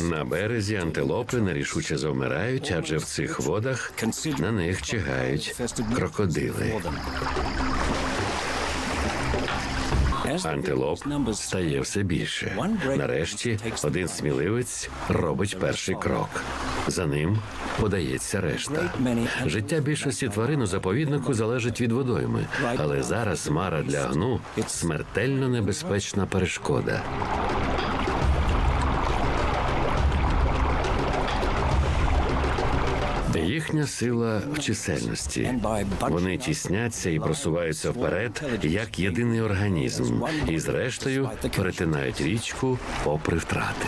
На березі антилопи нерішуче завмирають, адже в цих водах на них чигають крокодили. Антилоп стає все більше. Нарешті один сміливець робить перший крок. За ним подається решта. Життя більшості тварин у заповіднику залежить від водойми, але зараз мара для гну смертельно небезпечна перешкода. Їхня сила в чисельності. Вони тісняться і просуваються вперед як єдиний організм, і зрештою перетинають річку попри втрати.